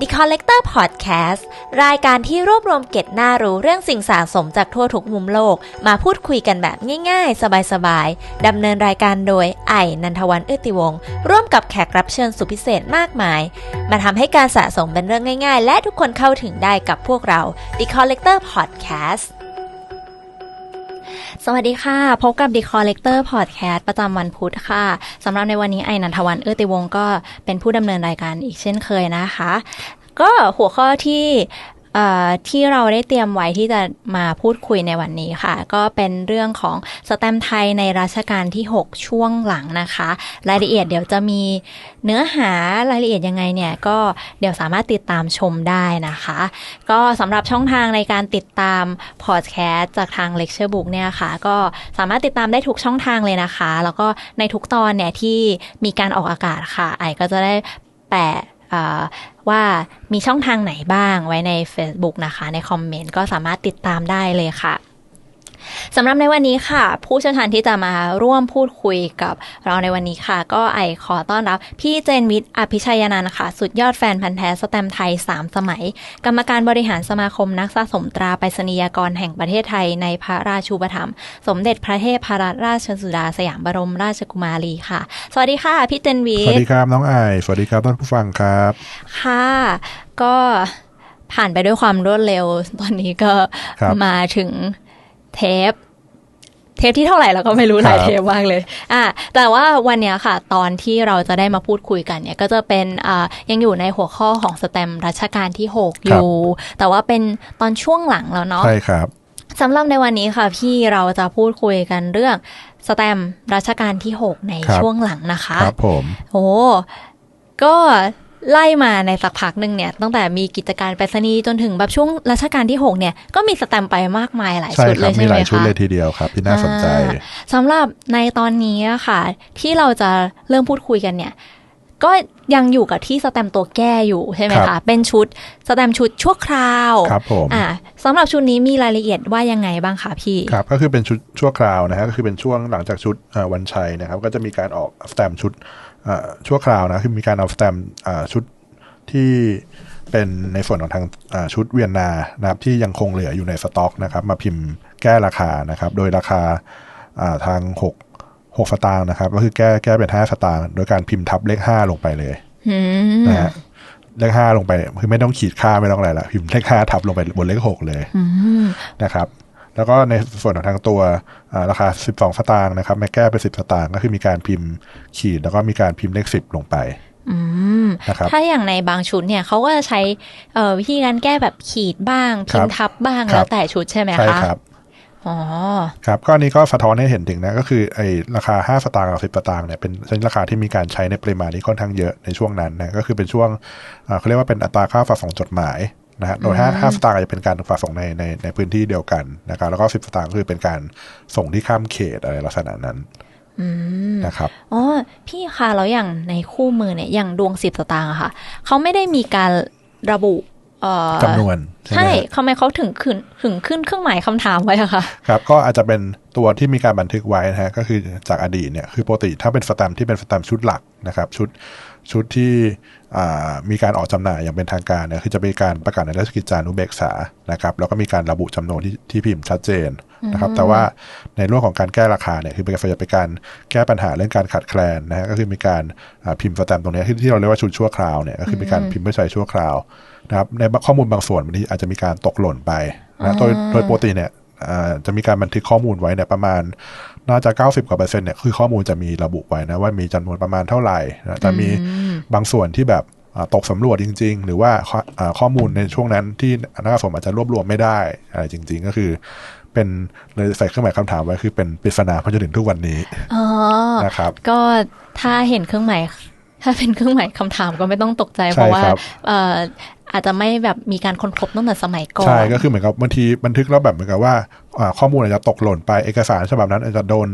The Collector Podcast รายการที่รวบรวมเก็ดน่ารู้เรื่องสิ่งสะสมจากทั่วทุกมุมโลก มาพูดคุยกันแบบง่ายๆ สบายๆ ดำเนินรายการโดยไอ้นันทวันเอื้อติวงศ์ร่วมกับแขกรับเชิญสุดพิเศษมากมาย มาทำให้การสะสมเป็นเรื่องง่ายๆ และทุกคนเข้าถึงได้กับพวกเรา The Collector Podcast สวัสดีค่ะ พบกับ The Collector Podcast ประจำวันพุธค่ะสำหรับในวันนี้ไอนันทวันเอื้อติวงก็เป็นผู้ดำเนินรายการอีกเช่นเคยนะคะ ก็หัวข้อที่ ที่เราได้เตรียมไว้ที่จะมาพูดคุยในวันนี้ค่ะ ก็เป็นเรื่องของสแตมป์ไทยในรัชกาลที่ 6 ช่วงหลังนะคะ รายละเอียดเดี๋ยวจะมีเนื้อหารายละเอียดยังไงเนี่ย ก็เดี๋ยวสามารถติดตามชมได้นะคะ ก็สำหรับช่องทางในการติดตามพอดแคสต์จากทาง Lecture Book เนี่ยค่ะ ก็สามารถติดตามได้ทุกช่องทางเลยนะคะ แล้วก็ในทุกตอนเนี่ยที่มีการออกอากาศค่ะไอก็จะได้แปะ ว่ามีช่องทางไหนบ้างไว้ใน Facebook นะคะ ในคอมเมนต์ก็สามารถติดตามได้เลยค่ะ สำหรับในวันนี้ค่ะ ผู้เชี่ยวชาญที่จะมาร่วมพูดคุยกับเราในวันนี้ค่ะ ก็ไอขอต้อนรับ พี่เจนวิทย์อภิชัยนันท์ค่ะ สุดยอดแฟนพันธ์แท้สแตมป์ไทย 3 สมัย กรรมการบริหารสมาคมนักสะสมตราไปรษณียกรแห่งประเทศไทยในพระราชูปถัมภ์สมเด็จพระเทพรัตนราชสุดาสยามบรมราชกุมารีค่ะ สวัสดีค่ะ พี่เจนวิสวัทสดีย์ครับน้องไอายสวัสดีครับท่านผู้ฟังครับค่ะ ก็ผ่านไปด้วยความรวดเร็ว ตอนนี้ก็ครับมาถึง เทปเทปที่เท่าไหร่เราก็ไม่รู้ครับหลายเทปมากเลย อะแต่ว่าวันเนี้ยค่ะ ตอนที่เราจะได้มาพูดคุยกันเนี่ย ก็จะเป็นอ่ายังอยู่ในหัวข้อของสแตมป์รัชกาลที่ 6 อยู่ แต่ว่าเป็นตอนช่วงหลังแล้วเนาะ ใช่ครับสำหรับในวันนี้ค่ะ พี่เราจะพูดคุยกันเรื่องสแตมป์รัชกาลที่ 6 ในครับช่วงหลังนะคะ ครับผม โอ้ก็ ไล่มาในสักพักหนึ่งเนี่ยตั้งแต่มีกิจการไปรษณีย์จนถึงแบบช่วงรัชกาลที่ 6 เนี่ย ก็มีสแตมป์ไปมากมายหลายใช่ชุดคเลรับยมีใช่หไหมลายชุดคะเลยทีเดียวครับที่น่าสนใจอ่าสำหรับในตอนนี้อะค่ะ ที่เราจะเริ่มพูดคุยกันเนี่ย ก็ยังอยู่กับที่สแตมป์ตัวแก้อยู่ใช่ไหมครัคะบเป็นชุดสแตมป์ชุดชั่วคราวครับผมอ่าสำหรับชุดนี้มีรายละเอียดว่ายังไงบ้างคะพี่ ครับ ก็คือเป็นชุดชั่วคราวนะฮะก็คือเป็นช่วงหลังจากชุดเอ่อวันชัยนะครับ ก็จะมีการออกสแตมป์ชุดเอ่อชั่วคราวนะคือมีการเอาสแตมป์อ่าชุดที่เป็นในส่วนของทางอ่าชุดเวียนนานะครับที่ยังคงเหลืออยู่ในสต็อกนะครับ มาพิมพ์แก้ราคานะครับ โดยราคาอ่าทางห กหกสตางค์นะครับ ก็คือแก้แก้เป็นห้าสตางค์โดยการพิมพ์ทับเลขห้าลงไปเลยอืมนะฮะเลขห้าลงไปคือไม่ต้องขีดค่าไม่ต้องอะไรละพิมพ์เลขห้าทับลงไปบนเลขหกเลยอืมนะครับ แล้วก็ในส่วนของทางตัวอ่าราคา 12 สตางค์นะครับแม่แก้เป็น10 สตางค์ก็คือมีการพิมพ์ขีดแล้วก็มีการพิมพ์เลข 10 ลงไปอืมนะครับถ้าอย่างในบางชุดเนี่ยเขาก็จะใช้เอ่อวิธีการแก้แบบขีดบ้างครัพิบมพ์ทับบ้างครับแล้วแต่ชุดใช่ไหมใช่คะครับอ๋อ ครับก็อันนี้ก็สะท้อนให้เห็นถึงนะก็คือไอ้ราคา 5 สตางค์กับ 10 สตางค์เนี่ยเป็นเป็นราคาที่มีการใช้ในปริมาณที่ค่อนข้างเยอะในช่วงนั้นนะก็คือเป็นช่วงอ่าเขาเรียกว่าเป็นอัตราค่าฝากส่งจดหมายนะฮะโดยห้าห้าสตางค์อาจจะเป็นการฝากส่งในในในพื้นที่เดียวกันนะครับแล้วก็10สตางค์คือเป็นการส่งที่ข้ามเขตอะไรลักษณะนั้นอืมนะครับอ๋อพี่คะแล้วอย่างในคู่มือเนี่ยอย่างดวงสิบสตางค์อะค่ะเขาไม่ได้มีการระบุเอ่อ จำนวน ใช่ไหมใช่ฮะทำไมเขาถึงขึ้นถึงขึ้นเครื่องหมายคำถามไว้อะคะครับก็อาจจะเป็นตัวที่มีการบันทึกไว้นะฮะก็คือจากอดีตเนี่ยคือปกติถ้าเป็นสแตมป์ที่เป็นสแตมป์ชุดหลักนะครับชุด ชุดที่อ่ามีการออกจำหน่ายอย่างเป็นทางการเนี่ยคือจะมีการประกาศในราชกิจจานุเบกษานะครับแล้วก็มีการระบุจำนวนที่ที่พิมพ์ชัดเจนนะครับแต่ว่าในเรื่องของการแก้ราคาเนี่ยคือเป็นการเป็นการแก้ปัญหาเรื่องการขาดแคลนนะฮะก็คือมีการอ่าพิมพ์สแตมป์ตรงเนี้ยที่ที่เราเรียกว่าชุดชั่วคราวเนี่ยก็คือมีการพิมพ์เพื่อใช้ชั่วคราวนะครับในข้อมูลบางส่วนบางทีอาจจะมีการตกหล่นไปนะโดยโดยปกติเนี่ยอ่า จะมีการบันทึกข้อมูลไว้เนี่ยประมาณน่าจะ 90กว่าเปอร์เซ็นต์เนี่ยคือข้อมูลจะมีระบุไว้นะว่ามีจำนวนประมาณเท่าไหร่นะแต่มีบางส่วนที่แบบอ่าตกสำรวจจริง ๆ หรือว่าข้ออ่าข้อมูลในช่วงนั้นที่นักสะสมอาจจะรวบรวมไม่ได้อะไรจริง ๆ ก็คือเป็นเลยใส่เครื่องหมายคำถามไว้คือเป็นปริศนามาจนถึงทุกวันนี้อ๋อนะครับ ก็ถ้าเห็นเครื่องหมายถ้าเป็นเครื่องหมายคำถามก็ไม่ต้องตกใจใช่เพราะว่าครับเอ่ออาจจะไม่แบบมีการค้นพบตั้งแต่สมัยก่อน ใช่ ก็คือเหมือนกับบางทีบันทึกแล้วแบบเหมือนกับว่าอ่าข้อมูลอาจจะตกหล่นไปเอกสารฉบับนั้นอาจจะโดน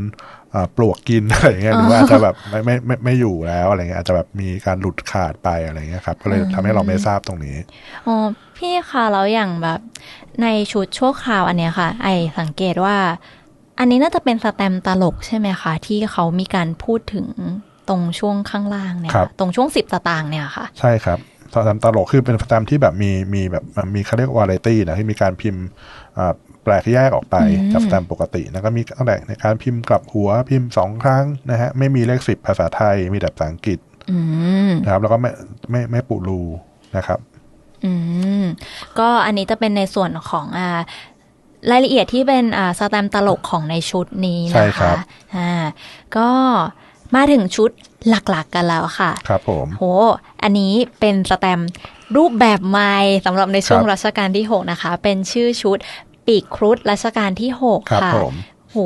อ่าปลวกกินอะไรอย่างเงี้ยหรือว่าอาจจะแบบไม่ไม่ไม่ไม่อยู่แล้วอะไรเงี้ยอาจจะแบบมีการหลุดขาดไปอะไรเงี้ยครับก็เลยทำให้เราไม่ทราบตรงนี้อ๋อพี่คะแล้วอย่างแบบในชุดชั่วคราวอันเนี้ยค่ะ ไอสังเกตว่า อันนี้น่าจะเป็นสแตมป์ตลกใช่ไหมคะ ที่เขามีการพูดถึงตรงช่วงข้างล่างเนี่ยครับตรงช่วงสิบสตางค์เนี่ยค่ะ ใช่ครับ สแตมป์ตลกคือเป็นสแตมป์ที่แบบมีมีแบบมีเขาเรียกวาไรตี้นะที่มีการพิมพ์อ่าแปลกแยกออกไปจากสแตมป์ปกติแล้วก็มีตั้งแต่ในการพิมพ์กลับหัวพิมพ์สองครั้งนะฮะไม่มีเลขสิบภาษาไทยมีแต่ภาษาอังกฤษอืมนะครับ แล้วก็ไม่ไม่ไม่ปูรูนะครับ อืมก็อันนี้จะเป็นในส่วนของอ่ารายละเอียดที่เป็นอ่าสแตมป์ตลกของในชุดนี้ใช่นะครัคะบอ่าก็ มาถึงชุดหลักๆกันแล้วค่ะ ครับผมโหอันนี้เป็นสแตมป์รูปแบบใหม่สำหรับในช่วงครับรัชกาลที่ 6 นะคะ เป็นชื่อชุดปีกครุฑรัชกาลที่ 6ครับค่ะผมโห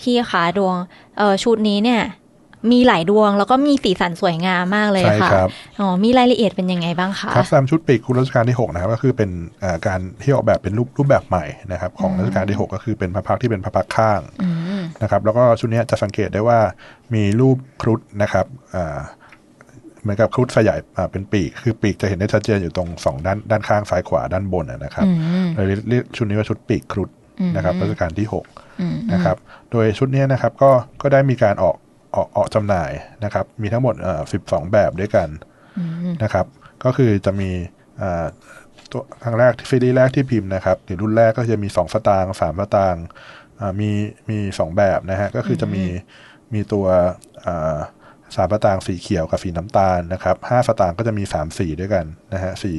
พี่คะดวงเออชุดนี้เนี่ย มีหลายดวงแล้วก็มีสีสันสวยงามมากเลยใช่ค่ะครับอ๋อมีรายละเอียดเป็นยังไงบ้างคะครับสแตมป์ชุดปีกคุณรัชกาลที่ 6 นะครับก็คือเป็นอ่าการที่ออกแบบเป็นรูปรูปแบบใหม่นะครับ ของรัชกาลที่ 6 ก็คือเป็นพระพักตร์ที่เป็นพระพักตร์ข้างอืม นะครับ แล้วก็ชุดเนี้ยจะสังเกตได้ว่ามีรูปครุฑนะครับอ่าเหมือนกับครุฑขยายอ่าเป็นปีก คือปีกจะเห็นได้ชัดเจนอยู่ตรงสองด้านด้านข้างซ้ายขวาด้านบนนะนะครับอืมเลยเรียกชุดนี้ว่าชุดปีกครุฑนะครับรัชกาลที่อืม6นะครับ โดยชุดเนี้ยนะครับก็ก็ได้มีการออกออกออกจำหน่ายนะครับ มีทั้งหมดเอ่อ12แบบด้วยกันอืมนะครับ ก็คือจะมีอ่าตัวครั้งแรกซีรีส์แรกที่พิมพ์นะครับหรือรุ่นแรกก็จะมี 2 สตางค์3สตางค์อ่า มีมีสองแบบนะฮะก็คือจะมีมีตัวอ่าสามสตางค์สีเขียวกับสีน้ำตาลนะครับห้าสตางค์ก็จะมีสามสีด้วยกันนะฮะสี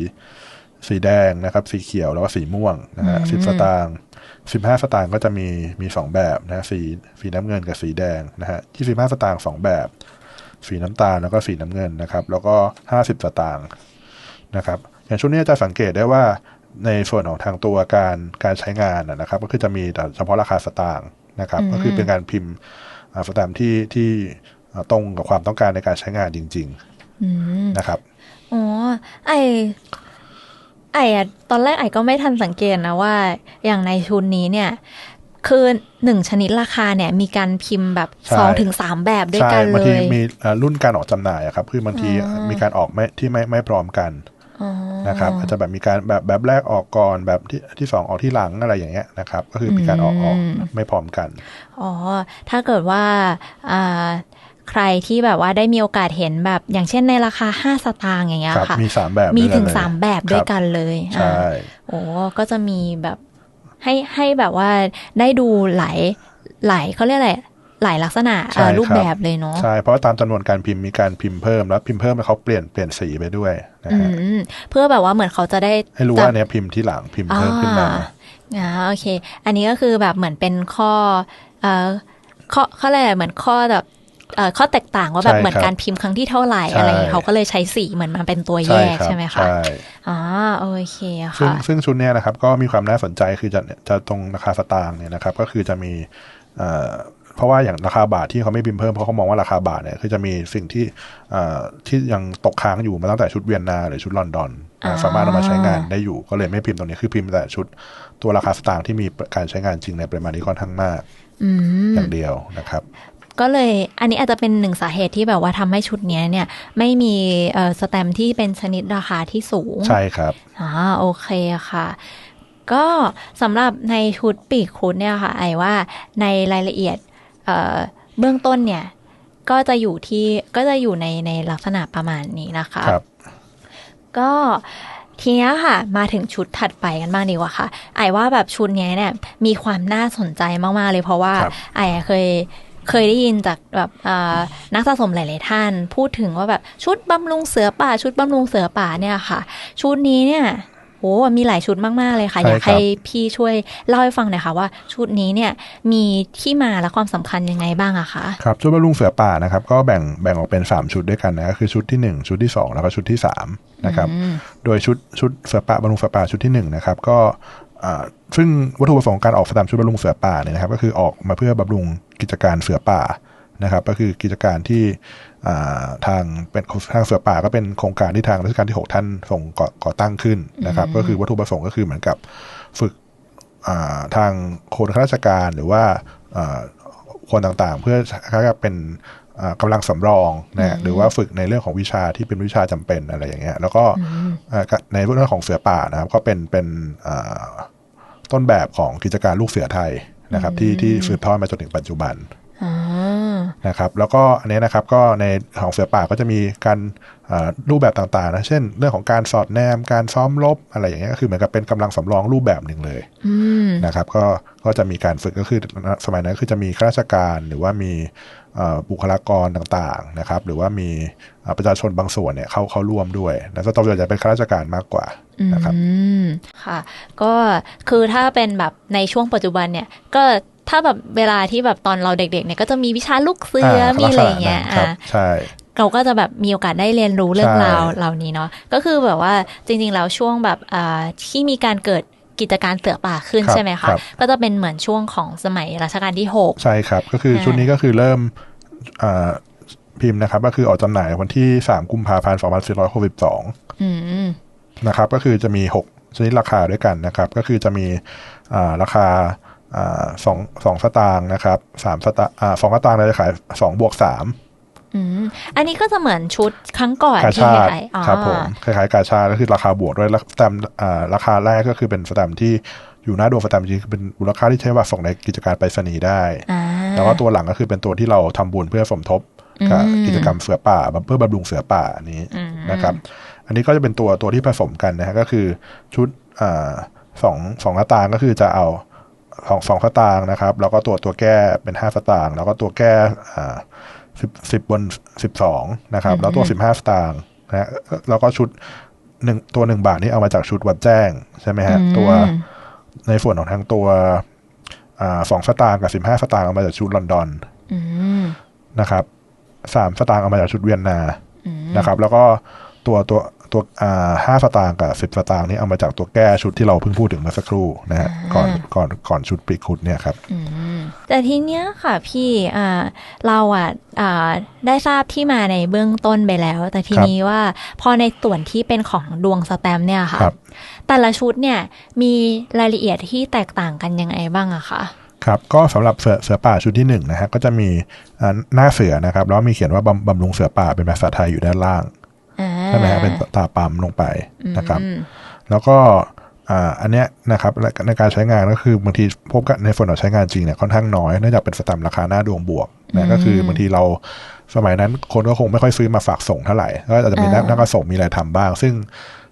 สีแดงนะครับ สีเขียวแล้วก็สีม่วงนะฮะสิบสตางค์สิบห้าสตางค์ก็จะมีมีสองแบบนะฮะสีสีน้ำเงินกับสีแดงนะฮะยี่สิบห้าสตางค์สองแบบ สีน้ำตาลแล้วก็สีน้ำเงินนะครับ แล้วก็ห้าสิบสตางค์นะครับอย่างช่วงนี้จะสังเกตได้ว่า ในส่วนของทางตัวการการใช้งานนะนะครับ ก็คือจะมีแต่เฉพาะราคาสตางค์นะครับ ก็คือเป็นการพิมพ์อ่าสแตมป์ที่ที่อ่าตรงกับความต้องการในการใช้งานจริงอืมๆนะครับอ๋อไอไออะตอนแรกไอก็ไม่ทันสังเกตนะว่า อย่างในชุดนี้เนี่ย คือหนึ่งชนิดราคาเนี่ย มีการพิมพ์แบบใช่สองถึงสามแบบด้วยใช่กันบางเลทียมีอ่ารุ่นการออกจำหน่ายอะครับ คือบางทีอ๋อมีการออกไม่ที่ไม่ไม่พร้อมกันอ๋อ นะครับอาจจะแบบมีการแบบแบบแรกออกก่อนแบบที่ที่สองออกที่หลังอะไรอย่างเงี้ยนะครับ ก็คือมีการออกออกไม่พร้อมกัน อ๋อ ถ้าเกิดว่าอ่าใครที่แบบว่าได้มีโอกาสเห็นแบบอย่างเช่นในราคาห้าสตางค์อย่างเงี้ยครับค่ะมีสามแบบมีด้วยกันถึงเลยสามแบบด้วยกันเลยใช่อ่าโอ้ก็จะมีแบบให้ให้แบบว่าได้ดูหลายหลายเขาเรียกอะไร หลายลักษณะใช่เอ่อรูปครับแบบเลยเนาะใช่เพราะว่าตามจำนวนการพิมพ์มีการพิมพ์เพิ่มแล้วพิมพ์เพิ่มแล้วเขาเปลี่ยนเปลี่ยนสีไปด้วยนะอืฮะมเพื่อแบบว่าเหมือนเขาจะได้ให้รู้จำว่าอันเนี้ยพิมพ์ที่หลังพิมพ์เพิ่มขึ้นมาอ่าโอเค อันนี้ก็คือแบบเหมือนเป็นข้อเอ่อข้อข้ออะไรอะเหมือนข้อแบบเอ่อข้อแตกต่างว่าแบบใช่เหมือนครับการพิมพ์ครั้งที่เท่าไหร่ใช่อะไรอย่างเงี้ยเขาก็เลยใช้สีเหมือนมันเป็นตัวแยกรับใช่ไหมคะใช่อ๋อโอเคซึ่งค่ะซึ่งชุดเนี้ยนะครับก็มีความน่าสนใจคือจะจะตรงราคาสตางค์เนี่ยนะครับ ก็คือจะมี เอ่อเพราะว่าอย่างราคาบาทที่เขาไม่พิมพ์เพิ่มเพราะเขามองว่าราคาบาทเนี่ยคือจะมีสิ่งที่เอ่อที่ยังตกค้างอยู่มาตั้งแต่ชุดเวียนนาหรือชุดลอนดอนนะอ่าสามารถเอามาใช้งานได้อยู่ก็เลยไม่พิมพ์ตรงนี้คือพิมพ์แต่ชุดตัวราคาสตางค์ที่มีการใช้งานจริงในปริมาณที่ค่อนข้างมากอืมอย่างเดียวนะครับ ก็เลยอันนี้อาจจะเป็นหนึ่งสาเหตุที่แบบว่าทำให้ชุดเนี้ยเนี่ย ไม่มีเอ่อสแตมป์ที่เป็นชนิดราคาที่สูง ใช่ครับอ่าโอเคค่ะก็สำหรับในชุดปีกครุฑเนี่ยค่ะไอว่าในรายละเอียด เอ่อเบื้องต้นเนี่ย ก็จะอยู่ที่ก็จะอยู่ในในลักษณะประมาณนี้นะคะครับ ก็ทีเนี้ยค่ะ มาถึงชุดถัดไปกันบ้างดีกว่าค่ะ ไอว่าแบบชุดเนี้ยเนี่ยมีความน่าสนใจมากๆเลยเพราะว่าครับไอเคยเคยได้ยินจากแบบอ่านักสะสมหลาย ๆ ท่าน พูดถึงว่าแบบชุดบำรุงเสือป่า ชุดบำรุงเสือป่าเนี่ยค่ะ ชุดนี้เนี่ย โหมีหลายชุดมาก ๆ เลยค่ะใช่อยากครับให้พี่ช่วยเล่าให้ฟังหน่อยค่ะว่าชุดนี้เนี่ยมีที่มาและความสำคัญยังไงบ้างอะคะครับชุดบำรุงเสือป่านะครับ ก็แบ่งแบ่งออกเป็น 3 ชุดด้วยกันนะก็คือชุดที่ 1 ชุดที่ 2 แล้วก็ชุดที่ 3 นะครับ โดยชุดชุดเสือป่าบำรุงเสือป่าชุดที่1นะครับก็อ่าซึ่งวัตถุประสงค์การออกสแตมป์ชุดบำรุงเสือป่าเนี่ยนะครับ ก็คือออกมาเพื่อบำรุงกิจการเสือป่านะครับ ก็คือกิจการที่อ่า ทางเป็นทางเสือป่าก็เป็นโครงการที่ทางรัชกาลที่ 6 ท่านส่งก่อก่อตั้งขึ้นนะครับ ก็คือวัตถุประสงค์ก็คือเหมือนกับฝึกอ่าทางคนข้าราชการหรือว่าอ่าคนต่างๆ เพื่อคล้ายๆเป็นอ่ากำลังสำรองนะหรือว่าฝึกในเรื่องของวิชาที่เป็นวิชาจำเป็นอะไรอย่างเงี้ย แล้วก็อ่าในเรื่องของเสือป่านะครับ ก็เป็นเป็นอ่าต้นแบบของกิจการลูกเสือไทยนะครับ ที่ที่สืบทอดมาจนถึงปัจจุบันอ่า นะครับแล้วก็อันนี้นะครับก็ในของเสือป่าก็จะมีการอ่ารูปแบบต่างๆนะเช่น เรื่องของการสอดแนมการซ้อมรบอะไรอย่างเงี้ยก็คือเหมือนกับเป็นกำลังสำรองรูปแบบหนึ่งเลยอืมนะครับก็ก็จะมีการฝึกก็คือสมัยนั้นคือจะมีข้าราชการหรือว่ามีเอ่อบุคลากรต่างๆนะครับ หรือว่ามีเอ่อประชาชนบางส่วนเนี่ยเขาเขาร่วมด้วยแล้วก็ต้องจะเป็นข้าราชการมากกว่านะครับอืมค่ะ ก็คือถ้าเป็นแบบในช่วงปัจจุบันเนี่ยก็ ถ้าแบบเวลาที่แบบตอนเราเด็กๆเนี่ยก็จะมีวิชาลูกเสืออ่ามีอะไรอย่างเงี้ยลักษณะนั้นครับอ่าใช่เราก็จะแบบมีโอกาสได้เรียนรู้เรื่องใช่ราวเหล่านี้เนาะก็คือแบบว่าจริงๆแล้วช่วงแบบอ่าที่มีการเกิดกิจการเสือป่าขึ้นครับใช่ไหมคะครับก็จะเป็นเหมือนช่วงของสมัยรัชกาลที่หกใช่ครับ ก็คืออ่าชุดนี้ก็คือเริ่มอ่าพิมพ์นะครับ ก็คือออกจำหน่ายวันที่ 3 กุมภาพันธ์2462อืมนะครับ ก็คือจะมี 6 ชนิดราคาด้วยกันนะครับ ก็คือจะมีอ่าราคาอ่า สองสองสตางค์นะครับสามสตางค์อ่าสองสตางค์เราจะขายสองบวกสามอืมอันนี้ก็จะเหมือนชุดครั้งก่อนกาที่ชาติขายๆอ๋อครับผมคล้ายๆกาชาติก็คือราคาบวกด้วยแล้วสแตมป์อ่าราคาแรกก็คือเป็นสแตมป์ที่อยู่หน้าดวงสแตมป์จริงๆคือเป็นมูลค่าที่ใช้ว่าส่งในกิจการไปรษณีย์ได้อ่าแล้วก็ตัวหลังก็คือเป็นตัวที่เราทำบุญเพื่อสมทบกับอืมกิจกรรมเสือป่าเพื่อบำรุงเสือป่าอันนี้อืมนะครับ อันนี้ก็จะเป็นตัวตัวที่ผสมกันนะฮะก็คือชุดอ่าสองสองสตางค์ก็คือจะเอา สองสองสตางค์นะครับ แล้วก็ตัวตัวแก้เป็นห้าสตางค์แล้วก็ตัวแก้อ่าสิบสิบบนสิบสองนะครับ แล้วตัวสิบห้าสตางค์นะฮะแล้วก็ชุดหนึ่งตัวหนึ่งบาทนี่เอามาจากชุดวัดแจ้ง ใช่ไหมฮะ ตัวอืมในส่วนของทางตัวอ่าสองสตางค์กับสิบห้าสตางค์เอามาจากชุดลอนดอนอืมนะครับสามสตางค์เอามาจากชุดเวียนนาอืมนะครับ แล้วก็ ตัวตัวตัวอ่าห้าสตางค์กับสิบสตางค์นี่เอามาจากตัวแก้ชุดที่เราเพิ่งพูดถึงเมื่อสักครู่นะฮะก่อนก่อนก่อนชุดปีกคุดเนี่ยครับอืมแต่ทีเนี้ยค่ะพี่อ่าเราอะอ่าได้ทราบที่มาในเบื้องต้นไปแล้ว แต่ทีนี้ว่าพอในส่วนที่เป็นของดวงสแตมป์เนี่ยค่ะครับแต่ละชุดเนี่ยมีรายละเอียดที่แตกต่างกันยังไงบ้างอะคะครับก็สำหรับเสือเสือป่าชุดที่หนึ่งนะฮะก็จะมีอ่าหน้าเสือนะครับแล้วมีเขียนว่าบำบำรุงเสือป่าเป็นภาษาไทยอยู่ด้านล่างอ่า ใช่ไหมฮะเป็นตาปั๊มลงไปนะครับอืมแล้วก็อ่าอันเนี้ยนะครับในในการใช้งานก็คือบางทีพบกันในส่วนของใช้งานจริงเนี่ยค่อนข้างน้อยเนื่องจากเป็นสแตมป์ราคาหน้าดวงบวกนะก็คือบางทีเราสมัยนั้นคนก็คงไม่ค่อยซื้อมาฝากส่งเท่าไหร่ก็อาจจะมีนักนักส่งมีอะไรทำบ้าง ซึ่ง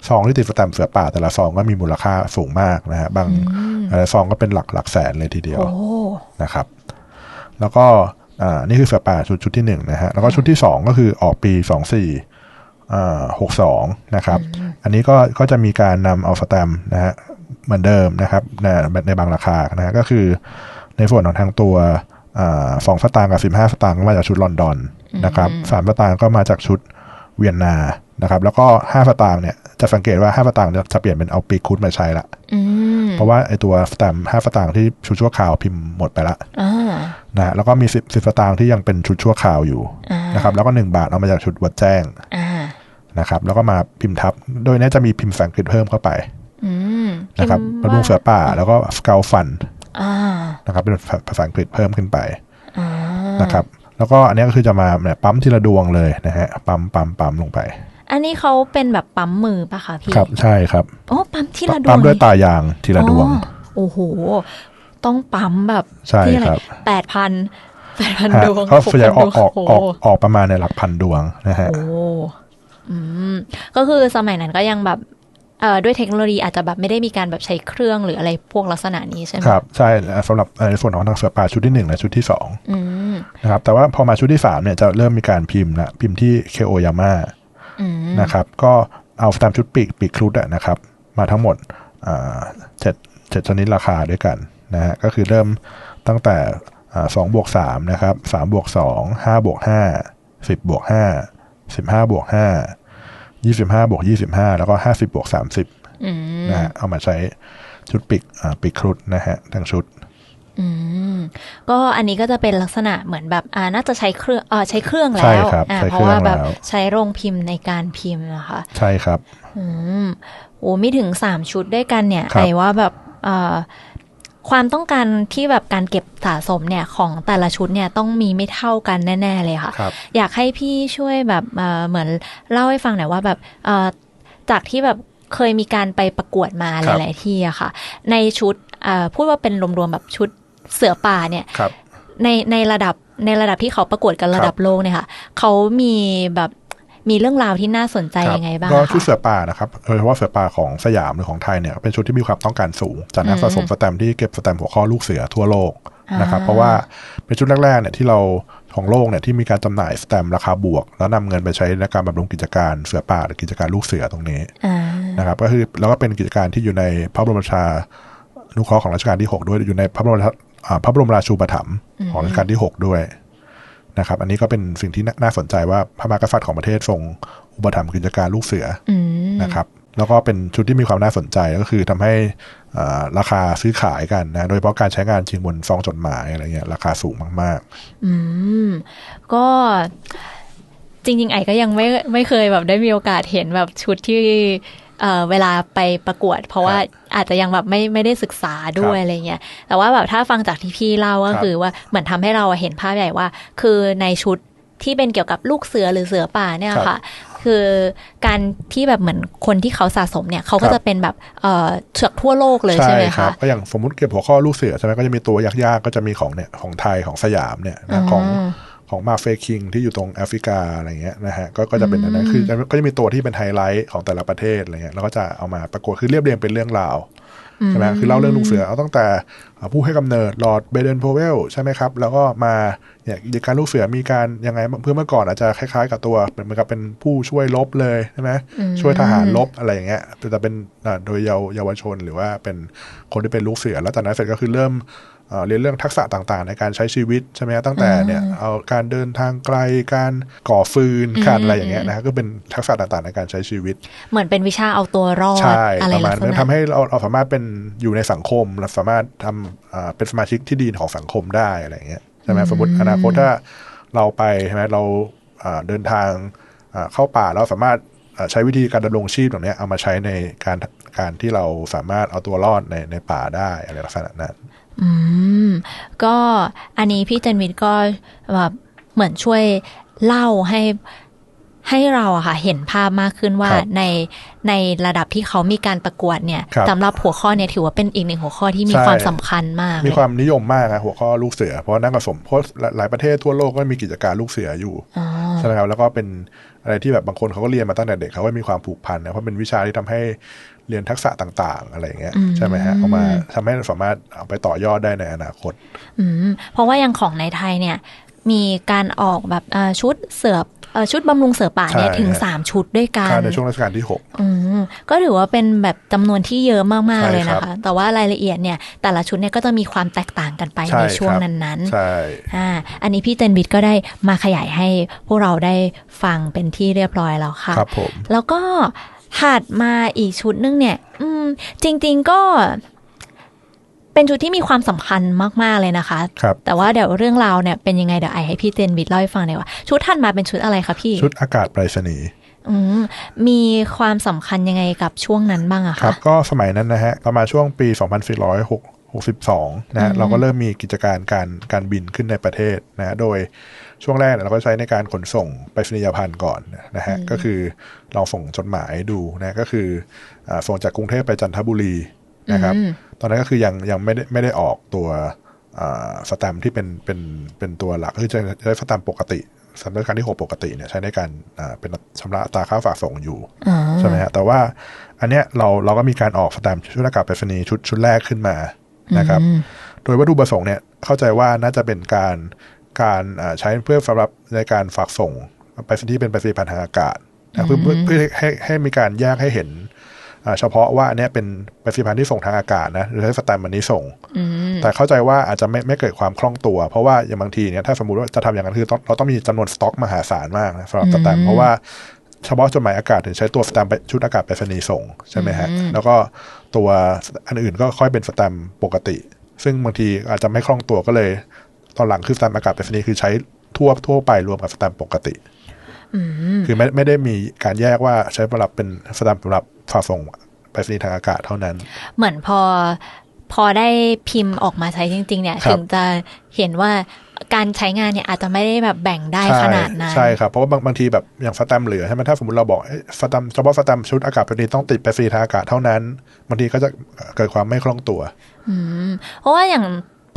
ซองที่ติดสแตมป์เสือป่าแต่ละซองก็มีมูลค่าสูงมากนะฮะบางเอ่อซองก็เป็นหลักหลักแสนเลยทีเดียวโอ้นะครับ แล้วก็อ่านี่คือเสือป่าชุดชุดที่หนึ่งนะฮะแล้วก็ชุดที่สองก็คือออกปีสองสี่ หกสองนะครับ อันนี้ก็ก็จะมีการนำเอาสแตมป์นะฮะเหมือนเดิมนะครับในในบางราคานะฮะก็คือในส่วนของทางตัวอาสองสตางค์กับสิบห้าสตางค์ก็มาจากชุดลอนดอนนะครับสามสตางค์ก็มาจากชุดเวียนนานะครับ แล้วก็ห้าสตางค์เนี่ยจะสังเกตว่าห้าสตางค์เนี่ยจะเปลี่ยนเป็นเอาปีกคุดมาใช้ละอืมเพราะว่าไอตัวสแตมป์ห้าสตางค์ที่ชุดชั่วคราวพิมพ์หมดไปละอ่านะฮะแล้วก็มีสิบสิบสตางค์ที่ยังเป็นชุดชั่วคราวอยู่อ่านะครับ แล้วก็หนึ่งบาทเอามาจากชุดวัดแจ้งอ่า นะครับ แล้วก็มาพิมพ์ทับ โดยเนี้จะมีพิมพ์ภาษาอังกฤษเพิ่มเข้าไปอืมนะครับพิมพ์บำรุงเสือป่า แล้วก็สเกลฟันอ่านะครับ เป็นภาษาอังกฤษเพิ่มขึ้นไปอ่านะครับ แล้วก็อันนี้ก็คือจะมาเนี่ยปั๊มทีละดวงเลยนะฮะ ปั๊มปั๊มปั๊มลงไป อันนี้เขาเป็นแบบปั๊มมือปะคะพี่ ครับ ใช่ครับโอ้ปั๊มที่ละดวง ปั๊มด้วยตายางทีละดวงอ๋อโอ้โห ต้องปั๊มแบบใช่ที่อะไครับแปดพันแปดพันฮะดวงเขาส่วนใหญ่ออกออกโอ้ออกออกประมาณในหลักพันดวงนะฮะโอ้อืมก็คือสมัยนั้นก็ยังแบบเอ่อด้วยเทคโนโลยีอาจจะแบบไม่ได้มีการแบบใช้เครื่องหรืออะไรพวกลักษณะนี้ใช่ไหมครับ ใช่สำหรับในส่วนของทางเสือป่าชุดที่หนึ่งและชุดที่สองอืมนะครับแต่ว่าพอมาชุดที่สามเนี่ยจะเริ่มมีการพิมพ์ละพิมพ์ที่เคโอยาม่าอืมนะครับ ก็เอาสแตมป์ชุดปีกปีกครุฑอะนะครับ มาทั้งหมดอ่าเจ็ดเจ็ดชนิดราคาด้วยกันนะฮะก็คือเริ่มตั้งแต่สองบวกสามนะครับสามบวกสองห้าบวกห้าสิบบวกห้า สิบห้าบวกห้ายี่สิบห้าบวกยี่สิบห้าแล้วก็ห้าสิบบวกสามสิบอืมนะฮะเอามาใช้ชุดปีกอ่าปีกครุฑนะฮะทั้งชุดอืมก็อันนี้ก็จะเป็นลักษณะเหมือนแบบอ่าน่าจะใช้เครื่องเอ่อใช้เครื่องใช่แล้วครับอ่าใช้เพเครื่ราะองว่าแบบแล้วใช้โรงพิมพ์ในการพิมพ์นะคะ ใช่ครับ อืมโอ้มีถึงสามชุดด้วยกันเนี่ยครับไอว่าแบบเอ่อ ความต้องการที่แบบการเก็บสะสมเนี่ยของแต่ละชุดเนี่ยต้องมีไม่เท่ากันแน่ ๆ เลยค่ะครับอยากให้พี่ช่วยแบบเอ่อเหมือนเล่าให้ฟังหน่อยว่าแบบเอ่อจากที่แบบเคยมีการไปประกวดมาหครับลาย ๆ ที่อะค่ะ ในชุดเอ่อพูดว่าเป็นรวมๆแบบชุดเสือป่าเนี่ยครับในในระดับในระดับที่เขาประกวดกันระดับโลกเนี่ยค่ะเขามีแบบ มีเรื่องราวที่น่าสนใจครับยังไงบ้างก็คะชุดเสือป่านะครับโดยเฉพาะเสือป่าของสยามหรือของไทยเนี่ยเป็นชุดที่มีความต้องการสูง จากนักสะสมสแตมป์ที่เก็บสแตมป์หัวข้อลูกเสือทั่วโลกนะครับอ่าเพราะว่าเป็นชุดแรกๆเนี่ยที่เราของโลกเนี่ยที่มีการจำหน่ายสแตมป์ราคาบวก แล้วนำเงินไปใช้ในการบำรุงกิจการเสือป่าหรือกิจการลูกเสือตรงนี้อ่านะครับก็คือแล้วก็เป็นกิจการที่อยู่ในพระบรมราชานุเคราะห์ของรัชกาลที่ 6 ด้วยอยู่ในพระบรมราชอ่าพระบรมราชูปถัมภ์ของรัชกาลที่ 6 ด้วย นะครับ อันนี้ก็เป็นสิ่งที่น่าน่าสนใจว่าพระมหากษัตริย์ของประเทศทรงอุปถัมภ์กิจการลูกเสืออืมนะครับแล้วก็เป็นชุดที่มีความน่าสนใจก็คือทำให้อ่าราคาซื้อขายกันนะ โดยเฉพาะการใช้งานจริงบนซองจดหมายอะไรเงี้ยราคาสูงมากอืม ก็จริง ๆ ไอ้ก็ยังไม่ไม่เคยแบบได้มีโอกาสเห็นแบบชุดที่ เอ่อเวลาไปประกวด เพราะว่าอาจจะยังแบบไม่ไม่ได้ศึกษาด้วยครับอะไรเงี้ย แต่ว่าแบบถ้าฟังจากที่พี่เล่าก็ครับคือว่าเหมือนทำให้เราเห็นภาพใหญ่ว่า คือในชุดที่เป็นเกี่ยวกับลูกเสือหรือเสือป่าเนี่ยครับค่ะ คือการที่แบบเหมือนคนที่เขาสะสมเนี่ยเขาก็ครับจะเป็นแบบเอ่อเชือกทั่วโลกเลยๆใช่ไหมครัคะก็อย่างสมมุติเก็บหัวข้อลูกเสือใช่ไหมก็จะมีตัวยากๆก็จะมีของเนี่ยของไทยของสยามเนี่ยนะของ ของมาเฟคิงที่อยู่ตรงแอฟริกาอะไรเงี้ยนะฮะก็ก็จะเป็นอันนั้นคือก็จะมีตัวที่เป็นไฮไลท์ของแต่ละประเทศอะไรเงี้ยแล้วก็จะเอามาประกวดคือเรียบเรียงเป็นเรื่องราวใช่ไหมคือเล่าเรื่องลูกเสือเอาตั้งแต่อ่าผู้ให้กำเนิดลอร์ดเบเดนโพเวลใช่ไหมครับ แล้วก็มาเนี่ยกิจการลูกเสือมีการยังไงเพื่อเมื่อก่อนอาจจะคล้ายๆ กับตัวเหมือนกับเป็นผู้ช่วยลบเลยใช่ไหมช่วยทหารลบอะไรอย่างเงี้ยแต่เป็นอ่าโดยเยาวเยาวชนหรือว่าเป็นคนที่เป็นลูกเสือแล้วจากนั้นเสร็จก็คือเริ่ม เอ่อเรียนเรื่องทักษะต่างๆ ในการใช้ชีวิตใช่ไหมฮะตั้งแต่เนี่ยเอาการเดินทางไกลการก่อฟืนการอะไรอย่างเงี้ยนะฮะก็เป็นทักษะต่างๆ ในการใช้ชีวิต เหมือนเป็นวิชาเอาตัวรอดใช่อะไรประมาลัณกษนั้นณะทำให้เราเราสามารถเป็นอยู่ในสังคมเราสามารถทำอ่าเป็นสมาชิกที่ดีของสังคมได้อะไรอย่างเงี้ยใช่ไหมสมมติอนาคตถ้าเราไปใช่ไหมเราอ่าเดินทางอ่าเข้าป่าเราสามารถอ่าใช้วิธีการดำรงชีพตรงเนี้ยเอามาใช้ในการการที่เราสามารถเอาตัวรอดในในป่าได้อะไรลักษณะนั้น อืม ก็อันนี้พี่เจนวิทย์ก็แบบเหมือนช่วยเล่าให้ให้เราอะค่ะเห็นภาพมากขึ้นว่าครับในในระดับที่เขามีการประกวดเนี่ยครับสำหรับหัวข้อเนี่ยถือว่าเป็นอีกหนึ่งหัวข้อที่มีใช่ความสำคัญมาก มีเลยความนิยมมากนะหัวข้อลูกเสือ เพราะนักผสมเพราะหลายประเทศทั่วโลกก็มีกิจการลูกเสืออยู่อ๋อใช่ไหมครับแล้วก็เป็นอะไรที่แบบบางคนเขาก็เรียนมาตั้งแต่เด็กเขาก็มีความผูกพันนะเพราะเป็นวิชาที่ทำให้ เรียนทักษะต่างๆ อะไรอย่างเงี้ยใช่ไหมฮะเอามาทำให้สามารถเอาไปต่อยอดได้ในอนาคตอืมเพราะว่าอย่างของในไทยเนี่ยมีการออกแบบเอ่อชุดเสือเอ่อชุดบำรุงเสือป่าเนี่ยใช่ถึงฮะสามชุดด้วยกันค่าในช่วงรัชกาลที่ 6 อืมก็ถือว่าเป็นแบบจำนวนที่เยอะมากใช่ๆเลยนะครัคะบแต่ว่ารายละเอียดเนี่ย แต่ละชุดเนี่ยก็จะมีความแตกต่างกันไปใช่ในช่วงครับนั้นใช่ๆอ่าอันนี้พี่เจนวิทย์ก็ได้มาขยายให้พวกเราได้ฟังเป็นที่เรียบร้อยแล้วค่ะครับผมแล้วก็ ถัดมาอีกชุดนึงเนี่ย อืม จริง ๆก็เป็นชุดที่มีความสำคัญมาก ๆ เลยนะคะครับแต่ว่าเดี๋ยวเรื่องราวเนี่ยเป็นยังไงเดี๋ยวไอให้พี่เจนวิทย์เล่าให้ฟังหน่อยว่า ชุดถัดมาเป็นชุดอะไรคะพี่ ชุดอากาศไปรษณีย์อืมมีความสำคัญยังไงกับช่วงนั้นบ้างอะครัคะบก็สมัยนั้นนะฮะประมาณช่วงปี 2462 นะฮะเราก็เริ่มมีกิจการการการบินขึ้นในประเทศนะฮะโดย ช่วงแรกเนี่ยเราก็ใช้ในการขนส่งไปรษณียพันธ์ก่อนนะฮะก็คือเราส่งจดหมายดูนะก็คืออาส่งจากกรุงเทพไปจันทบุรีนะครับ ตอนนั้นก็คือยังยังไม่ได้ไม่ได้ออกตัวอ่าสแตมป์ที่เป็นเป็นเป็นตัวหลักคือจะใช้สแตมป์ปกติสำหรับการที่หกปกติเนี่ยใช้ในการอ่าเป็นชำระอัตราค่าฝากส่งอยู่อ๋อใช่ไหมฮะแต่ว่าอันเนี้ยเราเราก็มีการออกสแตมป์ชุดอากาศไปรษณีย์ชุดชุดแรกขึ้นมานะครับ โดยวัตถุประสงค์เนี่ยเข้าใจว่าน่าจะเป็นการ การอ่าใช้เพื่อสำหรับในการฝากส่งไปรษณีย์ที่เป็นไปรษณีย์พันธ์ทางอากาศนะเพื่อเพื่อเพื่อให้ให้มีการแยกให้เห็นอ่าเฉพาะว่าอันเนี้ยเป็นไปรษณีย์พันธ์ที่ส่งทางอากาศนะหรือใช้สแตมป์อันนี้ส่ง แต่เข้าใจว่าอาจจะไม่ไม่เกิดความคล่องตัว เพราะว่าอย่างบางทีเนี่ยถ้าสมมติว่าจะทำอย่างนั้นคือต้องเราต้องมีจำนวนสต็อกมหาศาลมากนะสำหรับสแตมป์เพราะว่าเฉพาะจดหมายอากาศถึงใช้ตัวสแตมป์ไปชุดอากาศไปรษณีย์ส่งใช่ไหมฮะแล้วก็ตัวอันอื่นก็ค่อยเป็นสแตมป์ปกติ ซึ่งบางทีอาจจะไม่คล่องตัวก็เลย ตอนหลังคือสแตมป์อากาศไปรษณีย์คือใช้ทั่วทั่วไปรวมกับสแตมป์ปกติคือไม่ไม่ได้มีการแยกว่าใช้สำหรับเป็นสแตมป์สำหรับฝากส่งไปรษณีย์ทางอากาศเท่านั้น เหมือนพอพอได้พิมพ์ออกมาใช้จริง ๆ เนี่ยครับถึงจะเห็นว่าการใช้งานเนี่ยอาจจะไม่ได้แบบแบ่งได้ขนาดนั้นใช่ครับเพราะว่าบางบางทีแบบอย่างสแตมป์เหลือใช่ไหมถ้าสมมติเราบอกเอ้ยสแตมป์เฉพาะสแตมป์ชุดอากาศไปรษณีย์ต้องติดไปฟรีทางอากาศเท่านั้นบางทีก็จะเกิดความไม่คล่องตัวเพราะว่าอย่าง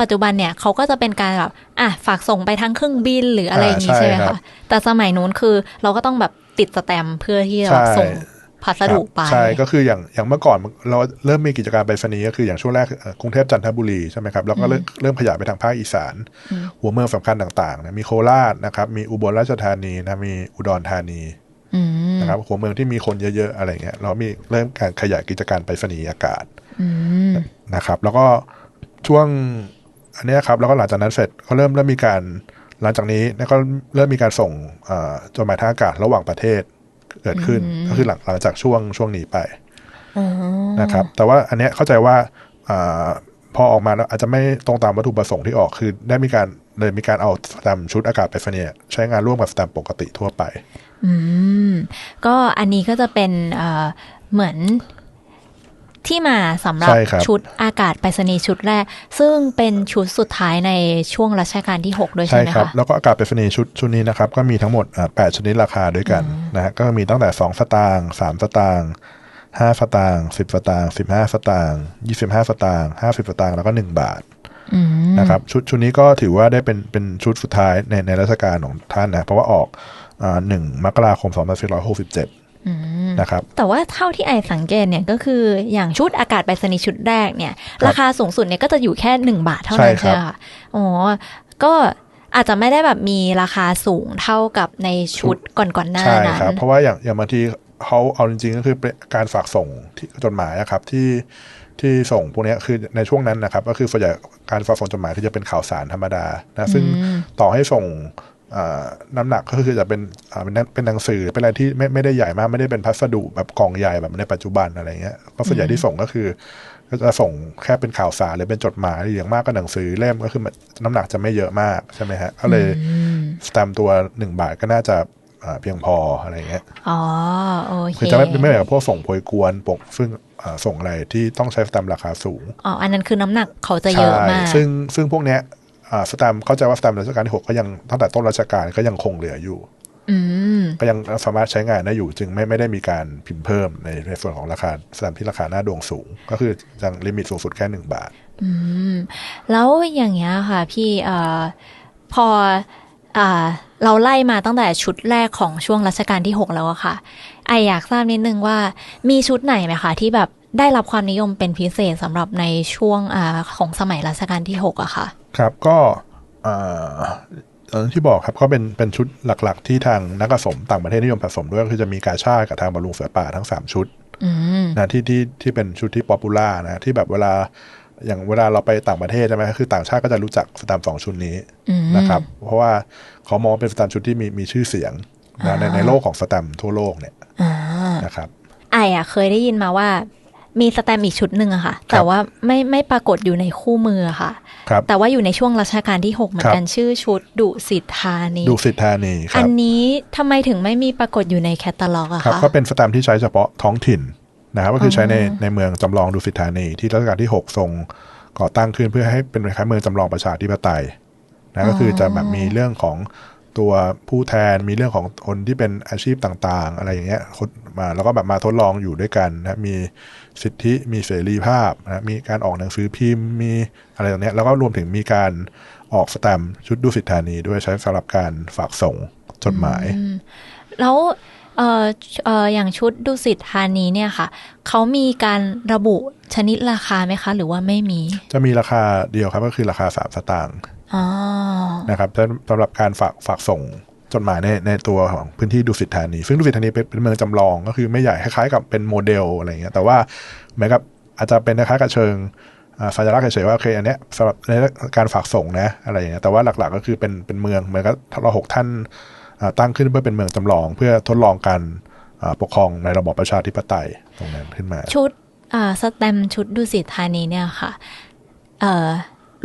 ปัจจุบันเนี่ยเขาก็จะเป็นการแบบอะฝากส่งไปทางเครื่องบินหรืออะไรอย่างนี้อ่าใช่ใช่ไหมครัคะบแต่สมัยนู้นคือเราก็ต้องแบบติดสแตมป์เพื่อที่จะใช่ส่งพัสดุไปใช่ก็คืออย่างอย่างเมื่อก่อนเราเริ่มมีกิจการไปรษณีย์ก็คืออย่างช่วงแรกเอ่อกรุงเทพจันทบุรีใช่ไหมครับแล้วก็เริ่มเริ่มขยายไปทางภาคอีสาน หัวเมืองสำคัญต่างๆนะมีโคราชนะครับมีอุบลราชธานีนะมีอุดรธานีอืมนะครับหัวเมืองที่มีคนเยอะๆอะไรเงี้ยเรามีเริ่มการขยายกิจการไปรษณีย์อากาศอืมนะครับ แล้วก็ช่วง อันเนี้ยครับ แล้วก็หลังจากนั้นเสร็จก็เริ่มเริ่มมีการหลังจากนี้แล้วก็เริ่มมีการส่งเอ่อจดหมายทางอากาศระหว่างประเทศเกิดขึ้นก็คือหลังหลังจากช่วงช่วงนี้ไปอ๋อนะครับ แต่ว่าอันเนี้ยเข้าใจว่าอาพอออกมาแล้วอาจจะไม่ตรงตามวัตถุประสงค์ที่ออกคือ ได้มีการเลยมีการเอาสแตมป์ชุดอากาศไปรษณีย์ใช้งานร่วมกับสแตมป์ปกติทั่วไป อืม ก็อันนี้ก็จะเป็นเอ่อเหมือน ที่มาสำหรับใช่ครับ ชุดอากาศไปรษณีย์ชุดแรก ซึ่งเป็นชุดสุดท้ายในช่วงรัชกาลที่ 6 ด้วยใช่ใช่ไหมครับ คะ แล้วก็อากาศไปรษณีย์ชุดชุดนี้นะครับ ก็มีทั้งหมดอ่าแปดชนิดราคาด้วยกันนะฮะก็มีตั้งแต่ 2 สตางค์3สตางค์5สตางค์10 สตางค์15 สตางค์25 สตางค์50 สตางค์แล้วก็ 1 บาทอืมนะครับชุดชุดนี้ก็ถือว่าได้เป็นเป็นชุดสุดท้ายในในรัชกาลของท่านนะเพราะว่าออกอ่าหนึ่งมกราคม 2467อืม นะครับแต่ว่าเท่าที่ไอสังเกตเนี่ยก็คืออย่างชุดอากาศไปรษณีย์ชุดแรกเนี่ยครับราคาสูงสุดเนี่ยก็จะอยู่แค่หนึ่งบาทเท่านั้นใช่ครับใช่ไหมคะอ๋อก็อาจจะไม่ได้แบบมีราคาสูงเท่ากับในชุดก่อนๆหน้าใช่นั้นครับเพราะว่าอย่างอย่างบางทีเขาเอาจริงๆก็คือเป็นการฝากส่งที่จดหมายอะครับที่ที่ส่งพวกเนี้ยคือในช่วงนั้นนะครับ ก็คือส่วนใหญ่การฝากส่งจดหมายที่จะเป็นข่าวสารธรรมดานะซึ่งต่อให้ส่ง อ่าน้ำหนักก็คือจะเป็นอ่าเป็นหนังเป็นหนังสือเป็นอะไรที่ไม่ไม่ได้ใหญ่มากไม่ได้เป็นพัสดุแบบกล่องใหญ่แบบในปัจจุบันอะไรเงี้ยก็ส่วนใหญ่ที่ส่งก็คือ ก็จะส่งแค่เป็นข่าวสารหรือเป็นจดหมายหรืออย่างมากก็หนังสือเล่มก็คือมันน้ำหนักจะไม่เยอะมากใช่ไหมฮะก็เลยสแตมป์ตัวหนึ่งบาทก็น่าจะอ่าเพียงพออะไรเงี้ยอ๋อโอเคคือจะไม่ไม่เหมือนกับพวกส่งโพยกวนปกซึ่งอ่าส่งอะไรที่ต้องใช้สแตมป์ราคาสูงอ๋ออันนั้นคือน้ำหนักเขาจะเยอะมากใช่ซึ่งซึ่งพวกเนี้ยอ่า สแตมป์เข้าใจว่าสแตมป์รัชกาลที่หกก็ยังตั้งแต่ต้นรัชกาลก็ยังคงเหลืออยู่อืมก็ยังสามารถใช้งานได้อยู่ จึงไม่ไม่ได้มีการพิมพ์เพิ่มในในส่วนของราคาสแตมป์ที่ราคาหน้าดวงสูง ก็คือยังลิมิตสูงสุดแค่หนึ่งบาทอืมแล้วอย่างเงี้ยค่ะพี่เอ่อพออ่าเราไล่มาตั้งแต่ชุดแรกของช่วงรัชกาลที่ 6 แล้วอะค่ะ ไออยากทราบนิดนึงว่ามีชุดไหนไหมคะที่แบบ ได้รับความนิยมเป็นพิเศษสำหรับในช่วงอ่าของสมัยรัชกาลที่ 6อะค่ะ ครับก็อ่าเอ่อที่บอกครับก็เป็นเป็นชุดหลักๆ ที่ทางนักผสมต่างประเทศนิยมผสมด้วยก็คือจะมีกาชาติกับทางบอลลูนเสือป่าทั้ง 3 ชุดอืมนะที่ที่ที่เป็นชุดที่ป๊อปปูล่านะที่แบบเวลาอย่างเวลาเราไปต่างประเทศใช่ไหมคือต่างชาติก็จะรู้จักสแตมป์สองชุดนี้อืมนะครับ เพราะว่าเขามองว่าเป็นสแตมป์ชุดที่มีมีชื่อเสียงนะในในโลกของสแตมป์ทั่วโลกเนี่ยอ่านะครับไออะเคยได้ยินมาว่า มีสแตมป์อีกชุดหนึ่งอะค่ะ แต่ว่าไม่ไม่ปรากฏอยู่ในคู่มือค่ะครับแต่ว่าอยู่ในช่วงรัชกาลที่ 6 เหมือนกันชื่อชุดดุสิทธานีดูสิทธานีคอัรับนนี้ทำไมถึงไม่มีปรากฏอยู่ในแคตตาล็อกอะครับคะก็เป็นสแตมป์ที่ใช้เฉพาะท้องถิ่นนะครับก็คือใช้ในในเมืองจำลองดูสิทธานีที่รัชกาลที่ 6 ทรงก่อตั้งขึ้นเพื่อให้เป็นคล้ายๆเมืองจำลองประชาธิปไตยนะก็คือจะแบบมีเรื่องของตัวผู้แทนมีเรื่องของคนที่เป็นอาชีพต่างๆ อะไรอย่างเงี้ยคนมาแล้วก็แบบมาทดลองอยู่ด้วยกันนะมี สิทธิมีเสรีภาพนะมีการออกหนังสือพิมพ์มีอะไรอย่างเนี้ยแล้วก็รวมถึงมีการออกสแตมป์ชุดดูสิทธานีด้วยใช้สำหรับการฝากส่งจดหมาย แล้วเอ่อเอ่ออย่างชุดดุสิทธานีเนี่ยค่ะเขามีการระบุชนิดราคาไหมคะ หรือว่าไม่มี จะมีราคาเดียวครับก็คือราคา3สตางค์อ๋อนะครับสำสำหรับการฝากฝากส่ง จดหมายในในตัวของพื้นที่ดุสิตธานี ซึ่งดุสิตธานีเป็นเป็นเมืองจำลองก็คือไม่ใหญ่คล้ายๆกับเป็นโมเดลอะไรเงี้ย แต่ว่าเหมือนกับอาจจะเป็นคล้ายๆกับเชิงอ่าสัญลักษณ์เฉยๆว่าโอเคอันเนี้ยสำหรับในการฝากส่งนะอะไรอย่างเงี้ยแต่ว่าหลักๆก็คือเป็นเป็นเมืองเหมือนกับเราหกท่านตั้งขึ้นเพื่อเป็นเมืองจำลอง เพื่อทดลองการปกครองในระบอบประชาธิปไตยตรงนั้นขึ้นมา ชุดอ่าสแตมชุดดุสิทธานีเนี่ยค่ะเออ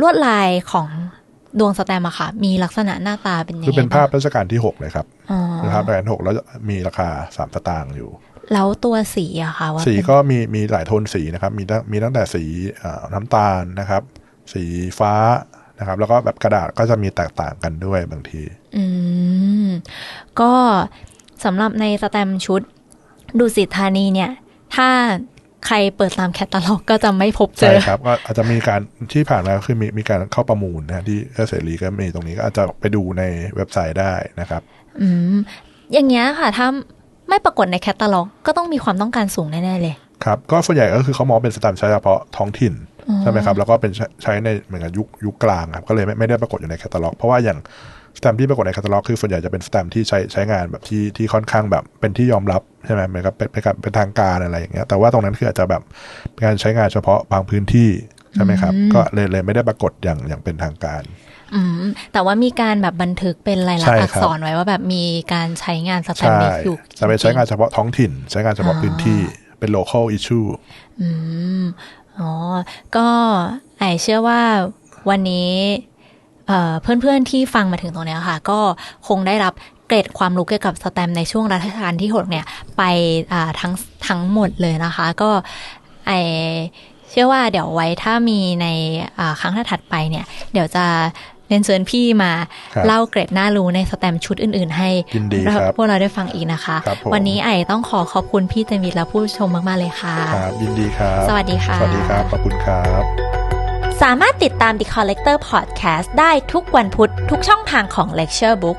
ลวดลายของ ดวงสแตมป์อะค่ะ มีลักษณะหน้าตาเป็นยังคือไงเป็นภาพบ้งรัชกาลที่หกเลยครับอ๋อเป็นภาพรัชกาลที่หกแล้วมีราคาสามสตางค์อยู่ แล้วตัวสีอะค่ะว่าสีเป็นก็มีมีหลายโทนสีนะครับ มีตั้งมีตั้งแต่สีอ่าน้ำตาลนะครับ สีฟ้านะครับ แล้วก็แบบกระดาษก็จะมีแตกต่างกันด้วยบางที อืม ก็สำหรับในสแตมป์ชุดดุสิตธานีเนี่ย ถ้า ใครเปิดตามแคตตาล็อกก็จะไม่พบเจใช่อครับก็อาจจะมีการที่ผ่านมาก็คือมีมีการเข้าประมูลนะที่เสรีก็มีตรงนี้ก็อาจจะไปดูในเว็บไซต์ได้นะครับ อืม อย่างเงี้ยค่ะถ้าไม่ปรากฏในแคตตาล็อกก็ต้องมีความต้องการสูงแน่ ๆ เลย ครับ ก็ส่วนใหญ่ก็คือเขามองเป็นสแตมป์ใช้เฉพาะท้องถิ่นอ๋อใช่ไหมครับ แล้วก็เป็นใช้ใช้ในเหมือนกับยุคยุคกลางครับ ก็เลยไม่ไม่ได้ปรากฏอยู่ในแคตตาล็อก เพราะว่าอย่าง สแตมป์ที่ปรากฏในแคตตาล็อกคือส่วนใหญ่จะเป็นสแตมป์ที่ใช้ใช้งานแบบที่ที่ค่อนข้างแบบเป็นที่ยอมรับใช่ไหมเหมือนกับเป็นเป็นการเป็นทางการอะไรอย่างเงี้ยแต่ว่าตรงนั้นคืออาจจะแบบเป็นการใช้งานเฉพาะบางพื้นที่ใช่ไหมครับ ก็เลยเลยไม่ได้ปรากฏอย่างอย่างเป็นทางการอืมแต่ว่ามีการแบบบันทึกเป็นลายลักษใช่ณ์ครัอับกษรไว้ว่าแบบมีการใช้งานสแตมใช่ป์นี้อยู่จะเป็นใช้งานจริเฉพาะท้องถิ่น ใช้งานเฉพาะพื้นที่เป็น local issue ๆอืมอ๋อ ก็ไอเชื่อว่าวันนี้ เอ่อเพื่อนๆที่ฟังมาถึงตรงเนี้ยค่ะ ก็คงได้รับเกร็ดความรู้เกี่ยวกับสแตมป์ในช่วงรัชกาลที่หกเนี่ย ไปอ่าทั้งทั้งหมดเลยนะคะ ก็ไอเชื่อว่าเดี๋ยวไว้ถ้ามีในอ่าครั้งถัดๆไปเนี่ย เดี๋ยวจะเรียนเชิญพี่มาครับเล่าเกร็ดน่ารู้ในสแตมป์ชุดอื่น ๆ ให้ยินดีครับพวกเราได้ฟังอีกนะคะครับผมวันนี้ไอต้องขอขอบคุณพี่เจมิตและผู้ชมมาก ๆ เลยค่ะ ครับ ยินดีครับ สวัสดีค่ะ สวัสดีครับ ขอบคุณครับ สามารถติดตาม The Collector Podcast ได้ทุกวันพุธทุกช่องทางของ Lecture Book